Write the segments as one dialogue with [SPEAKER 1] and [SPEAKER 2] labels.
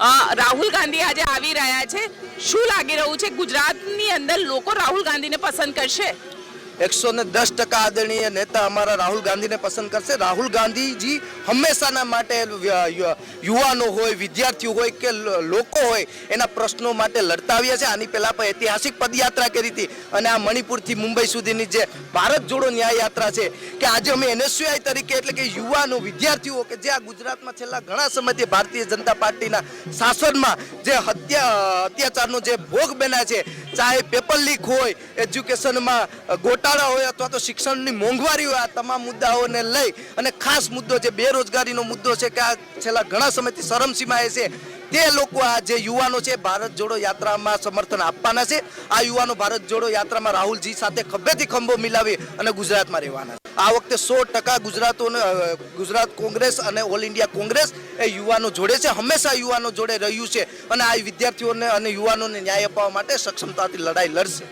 [SPEAKER 1] રાહુલ ગાંધી આજે આવી રહ્યા છે. શું લાગી રહ્યું છે? ગુજરાતની અંદર લોકો રાહુલ ગાંધીને પસંદ કરશે?
[SPEAKER 2] એકસો ને દસ ટકા આદરણીય નેતા અમારા રાહુલ ગાંધીને પસંદ કરશે. રાહુલ ગાંધીજી હંમેશાના માટે યુવાનો હોય, વિદ્યાર્થીઓ હોય કે લોકો હોય, એના પ્રશ્નો માટે લડતા આવ્યા છે. આની પહેલાં પણ ઐતિહાસિક પદયાત્રા કરી હતી અને આ મણિપુરથી મુંબઈ સુધીની જે ભારત જોડો ન્યાય યાત્રા છે કે આજે અમે એનએસયુઆઈ તરીકે એટલે કે યુવાનો, વિદ્યાર્થીઓ કે જે આ ગુજરાતમાં છેલ્લા ઘણા સમયથી ભારતીય જનતા પાર્ટીના શાસનમાં જે હત્યા અત્યાચારનો જે ભોગ બન્યા છે, ચાહે પેપર લીક હોય, એજ્યુકેશનમાં ગોટાળા હોય અથવા તો શિક્ષણની મોંઘવારી હોય, આ તમામ મુદ્દાઓને લઈ અને ખાસ મુદ્દો જે બેરોજગારીનો મુદ્દો છે કે આ છેલ્લા ઘણા સમયથી શરમસીમાએ છે, તે લોકો આ જે યુવાનો છે, ભારત જોડો યાત્રામાં સમર્થન આપવાના છે. આ યુવાનો ભારત જોડો યાત્રામાં રાહુલજી સાથે ખભેથી ખંભો મિલાવી અને ગુજરાતમાં રહેવાના છે. આ વખતે સો ટકા ગુજરાતોને ગુજરાત કોંગ્રેસ અને ઓલ ઇન્ડિયા કોંગ્રેસ એ યુવાનો જોડે છે. હંમેશા યુવાનો જોડે રહ્યું છે અને આ વિદ્યાર્થીઓને અને યુવાનોને ન્યાય અપાવવા માટે સક્ષમતાથી લડાઈ લડશે.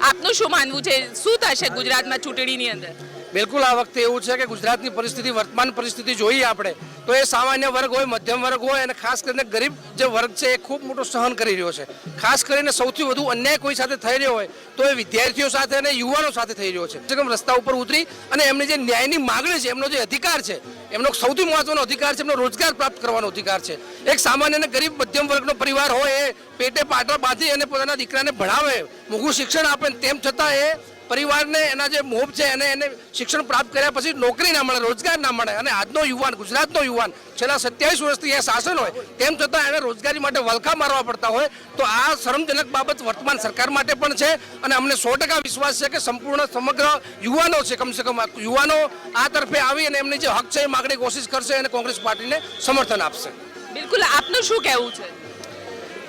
[SPEAKER 1] આપનું શું માનવું છે? શું થશે ગુજરાતમાં ચૂંટણીની અંદર?
[SPEAKER 3] બિલકુલ આ વખતે એવું છે કે ગુજરાતની પરિસ્થિતિ, વર્તમાન પરિસ્થિતિ જોઈએ આપણે. તો એ સામાન્ય વર્ગ હોય, મધ્યમ વર્ગ હોય અને ખાસ કરીને ગરીબ જે વર્ગ છે એ ખૂબ મોટો સહન કરી રહ્યો છે. ખાસ કરીને સૌથી વધુ અન્યાય કોઈ સાથે થઈ રહ્યો હોય, તો એ વિદ્યાર્થીઓ સાથે અને યુવાનો સાથે થઈ રહ્યો છે. રસ્તા ઉપર ઉતરી અને એમની જે ન્યાયની માગણી છે, એમનો જે અધિકાર છે એમનો સૌથી મહત્વનો અધિકાર છે, એમનો રોજગાર પ્રાપ્ત કરવાનો અધિકાર છે. એક સામાન્ય અને ગરીબ મધ્યમ વર્ગનો પરિવાર હોય, એ પેટે પાટલા બાંધી અને પોતાના દીકરાને ભણાવે, મોઘું શિક્ષણ આપે, તેમ છતાં એ પરિવારને એના જે મોભ છે એને એને શિક્ષણ પ્રાપ્ત કર્યા પછી નોકરી ના મળે રોજગાર ના મળે. અને આજનો યુવાન ગુજરાતનો યુવાન છેલ્લા સત્યાવીસ વર્ષથી અહીંયા શાસન હોય તેમ છતાં એને રોજગારી માટે વલખા મારવા પડતા હોય તો આ શરમજનક બાબત વર્તમાન સરકાર માટે પણ છે. અને અમને સો ટકા વિશ્વાસ છે કે સંપૂર્ણ સમગ્ર યુવાનો છે કમસે કમ આ યુવાનો આ તરફે આવી અને એમની જે હક છે એ માગણી કોશિશ કરશે અને કોંગ્રેસ પાર્ટીને સમર્થન આપશે.
[SPEAKER 1] બિલકુલ આપનું શું કહેવું છે?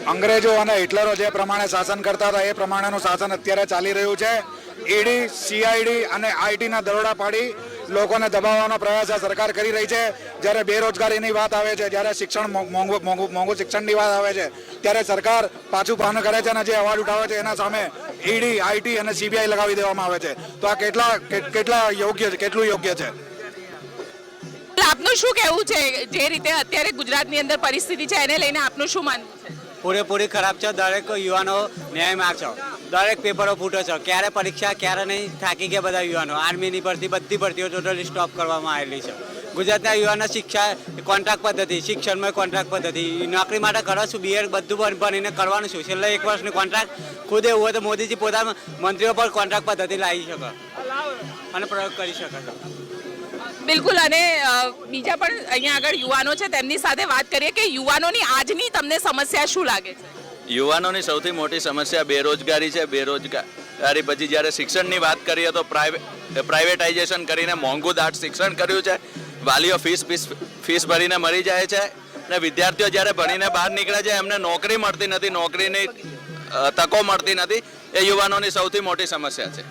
[SPEAKER 4] અંગ્રેજો અને હિટલરો જે પ્રમાણે શાસન કરતા હતા એ પ્રમાણેનું શાસન અત્યારે ચાલી રહ્યું છે. ઈડી સીઆઈડી અને આઈટીના દરોડા પાડી લોકોને દબાવવાનો પ્રયાસ આ સરકાર કરી રહી છે. જ્યારે બેરોજગારીની વાત આવે છે જ્યારે શિક્ષણ મોંઘું શિક્ષણની વાત આવે છે ત્યારે સરકાર પાછું પાન કરે છે અને જે અવાજ ઉઠાવે છે એના સામે ઈડી આઈટી અને સીબીઆઈ લગાવી દેવામાં આવે છે. તો આ કેટલા કેટલા યોગ્ય છે કેટલું યોગ્ય છે?
[SPEAKER 1] આપનું શું કહેવું છે? જે રીતે અત્યારે ગુજરાતની અંદર પરિસ્થિતિ છે એને લઈને આપનું શું માનવું છે?
[SPEAKER 5] પૂરેપૂરી ખરાબ છે. દરેક યુવાનો ન્યાય માગશો દરેક પેપરો ફૂટો છે. ક્યારે પરીક્ષા, ક્યારે નહીં, થાકી ગયા બધા યુવાનો. આર્મીની ભરતી, બધી ભરતીઓ ટોટલી સ્ટોપ કરવામાં આવેલી છે. ગુજરાતના યુવાનો શિક્ષા કોન્ટ્રાક્ટ પદ્ધતિ શિક્ષણમાં કોન્ટ્રાક્ટ પદ્ધતિ. નોકરી માટે કરો છું બીએડ બધું ભણ- ભણીને કરવાનું છું. છેલ્લા એક વર્ષની કોન્ટ્રાક્ટ ખુદ એવું હોય તો મોદીજી પોતાના મંત્રીઓ પર કોન્ટ્રાક્ટ પદ્ધતિ લાવી શકે. અને પ્રયોગ કરી શકે છે.
[SPEAKER 1] બિલકુલ, અને બીજા પણ અહીંયા આગળ યુવાનો છે, તેમની સાથે વાત કરીએ કે યુવાનોની આજની તમને સમસ્યા શું લાગે છે?
[SPEAKER 6] યુવાનોની સૌથી મોટી સમસ્યા બેરોજગારી છે, બેરોજગારી. પછી જ્યારે શિક્ષણની વાત કરીએ તો પ્રાઇવેટ પ્રાઇવેટાઇઝેશન કરીને મોંઘું દાટ શિક્ષણ કર્યું છે, વાલીઓ ફીસ ફીસ ફીસ ભરીને મરી જાય છે, અને વિદ્યાર્થીઓ જ્યારે ભણીને બહાર નીકળે છે, એમને નોકરી મળતી નથી, નોકરીની તકો મળતી નથી, એ યુવાનોની સૌથી મોટી સમસ્યા છે.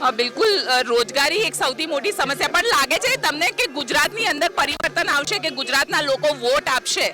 [SPEAKER 1] હા, બિલકુલ રોજગારી એક સૌથી મોટી સમસ્યા, પણ લાગે છે તમને કે ગુજરાતની અંદર પરિવર્તન આવશે, કે ગુજરાતના લોકો વોટ આપશે?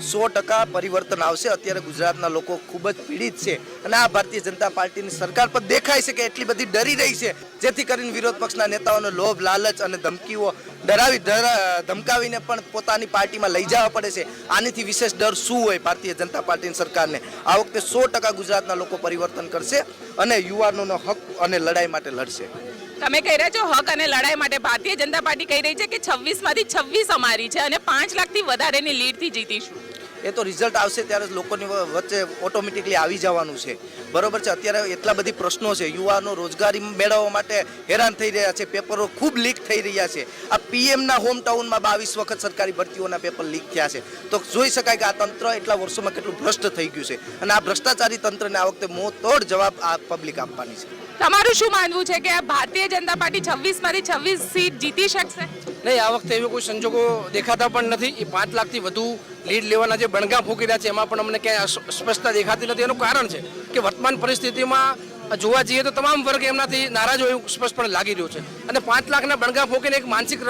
[SPEAKER 2] સો ટકા પરિવર્તન આવશે. અત્યારે ગુજરાતના લોકો ખૂબ જ પીડિત છે અને આ ભારતીય જનતા પાર્ટીની સરકાર પર દેખાય છે કે એટલી બધી ડરી રહી છે. જેથી કરીને વિરોધ પક્ષના નેતાઓનો લોભ, લાલચ અને ધમકીઓ ડરાવી, ડરા- ધમકાવીને પણ પોતાની પાર્ટીમાં લઈ જવા પડે છે. આનીથી વિશેષ ડર શું હોય ભારતીય જનતા પાર્ટીની સરકારને? આ વખતે સો ટકા ગુજરાતના લોકો પરિવર્તન કરશે અને યુવાનોનો હક અને લડાઈ માટે લડશે.
[SPEAKER 1] તમે કહી રહ્યા છો હક અને લડાઈ માટે ભારતીય જનતા પાર્ટી કહી રહી છે કે છવ્વીસમાંથી છવ્વીસ અમારી છે અને પાંચ લાખથી વધારેની લીડથી જીતીશું.
[SPEAKER 2] એ તો રિઝલ્ટ આવશે ત્યારે લોકોની વચ્ચે ઓટોમેટિકલી આવી જવાનું છે. બરોબર છે, અત્યારે એટલા બધી પ્રશ્નો છે. યુવાનો રોજગારી મેળવવા માટે હેરાન થઈ રહ્યા છે. પેપરો ખૂબ લીક થઈ રહ્યા છે. આ પીએમના હોમ ટાઉનમાં બાવીસ વખત સરકારી ભરતીઓના પેપર લીક થયા છે. તો જોઈ શકાય કે આ તંત્ર એટલા વર્ષોમાં કેટલું ભ્રષ્ટ થઈ ગયું છે. અને આ ભ્રષ્ટાચારી તંત્રને આ વખતે મોં તોડ જવાબ આ પબ્લિક આપવાની છે.
[SPEAKER 1] તમારું શું માનવું છે કે ભારતીય જનતા પાર્ટી છવ્વીસમાંથી છવ્વીસ સીટ જીતી શકશે?
[SPEAKER 3] નહીં, આ વખતે એવી કોઈ સંજોગો દેખાતા પણ નથી. એ પાંચ લાખથી વધુ લીડ લેવાના જે બણગા ફૂંકી રહ્યા છે, એમાં પણ અમને ક્યાંય સ્પષ્ટતા દેખાતી નથી. એનું કારણ છે કે વર્તમાન પરિસ્થિતિમાં જોવા જઈએ તો તમામ વર્ગ એમનાથી નારાજ હોય એવું સ્પષ્ટપણે લાગી રહ્યું છે. અને પાંચ લાખના બણગા ફોકીને એક માનસિક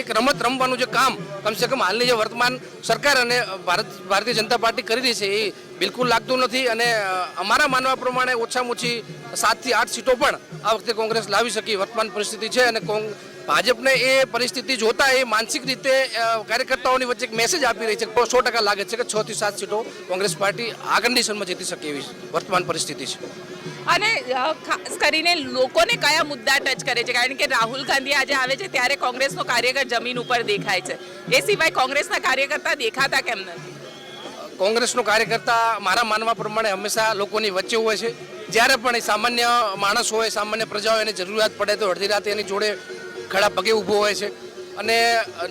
[SPEAKER 3] એક રમત રમવાનું જે કામ કમસે કમ હાલની જે વર્તમાન સરકાર અને ભારત, ભારતીય જનતા પાર્ટી કરી રહી છે એ બિલકુલ લાગતું નથી. અને અમારા માનવા પ્રમાણે ઓછામાં ઓછી સાતથી આઠ સીટો પણ આ વખતે કોંગ્રેસ લાવી શકી. વર્તમાન પરિસ્થિતિ છે અને ભાજપને એ પરિસ્થિતિ જોતા એ માનસિક રીતે કાર્યકર્તાઓની વચ્ચે એક મેસેજ આપી રહી છે સો ટકા લાગે છે કે છ થી સાત સીટો કોંગ્રેસ પાર્ટી આ કન્ડિશનમાં જીતી શકે એવી વર્તમાન પરિસ્થિતિ છે.
[SPEAKER 1] અને ખાસ કરીને લોકોને કયા મુદ્દા ટચ કરે છે? કારણ કે રાહુલ ગાંધી આજે આવે છે ત્યારે કોંગ્રેસનો કાર્યકર જમીન ઉપર દેખાય છે. એ સિવાય કોંગ્રેસના કાર્યકર્તા દેખાતા કેમ નથી?
[SPEAKER 3] કોંગ્રેસનો કાર્યકર્તા મારા માનવા પ્રમાણે હંમેશા લોકોની વચ્ચે હોય છે. જ્યારે પણ એ સામાન્ય માણસ હોય, સામાન્ય પ્રજાઓ એને જરૂરિયાત પડે તો અડધી રાતે એની જોડે ખડા પગે ઊભો હોય છે. અને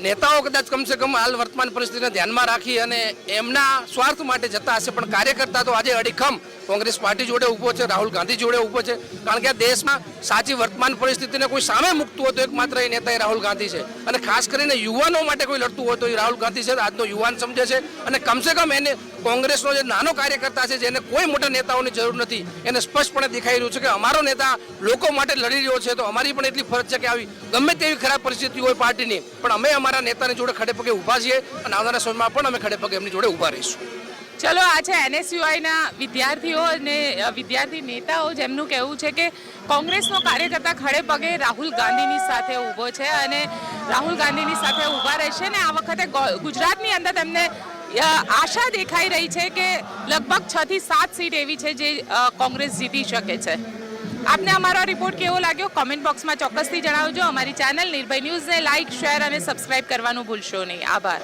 [SPEAKER 3] નેતાઓ કદાચ કમસે કમ હાલ વર્તમાન પરિસ્થિતિને ધ્યાનમાં રાખી અને એમના સ્વાર્થ માટે જતા હશે, પણ કાર્યકર્તા તો આજે અડીખમ કોંગ્રેસ પાર્ટી જોડે ઊભો છે, રાહુલ ગાંધી જોડે ઊભો છે. કારણ કે આ દેશમાં સાચી વર્તમાન પરિસ્થિતિને કોઈ સામે મૂકતું હોય તો એકમાત્ર એ નેતા એ રાહુલ ગાંધી છે. અને ખાસ કરીને યુવાનો માટે કોઈ લડતું હોય તો એ રાહુલ ગાંધી છે, આજનો યુવાન સમજે છે. અને કમસે કમ એને કોંગ્રેસનો જે નાનો કાર્યકર્તા છે, જેને કોઈ મોટા નેતાઓની જરૂર નથી, એને સ્પષ્ટપણે દેખાઈ રહ્યું છે કે અમારો નેતા લોકો માટે લડી રહ્યો છે. તો અમારી પણ એટલી ફરજ છે કે આવી ગમે તેવી ખરાબ પરિસ્થિતિ હોય પાર્ટીની, પણ અમે અમારા નેતાની જોડે ખડે પગે ઊભા છીએ. અને આવનારા સમયમાં પણ અમે ખડે પગે એમની જોડે ઊભા રહીશું.
[SPEAKER 1] ચલો, આ છે એનએસયુઆઈના વિદ્યાર્થીઓ અને વિદ્યાર્થી નેતાઓ જેમનું કહેવું છે કે કોંગ્રેસનો કાર્યકર્તા ખડે પગે રાહુલ ગાંધીની સાથે ઊભો છે અને રાહુલ ગાંધીની સાથે ઊભા રહેશે ને, આ વખતે ગુજરાતની અંદર તેમને આશા દેખાઈ રહી છે કે લગભગ છ થી સાત સીટ એવી છે જે કોંગ્રેસ જીતી શકે છે. આપને અમારો રિપોર્ટ કેવો લાગ્યો? કોમેન્ટ બોક્સમાં ચોક્કસથી જણાવજો. અમારી ચેનલ નિર્ભય ન્યૂઝને લાઇક શેર અને સબસ્ક્રાઇબ કરવાનું ભૂલશો નહીં. આભાર.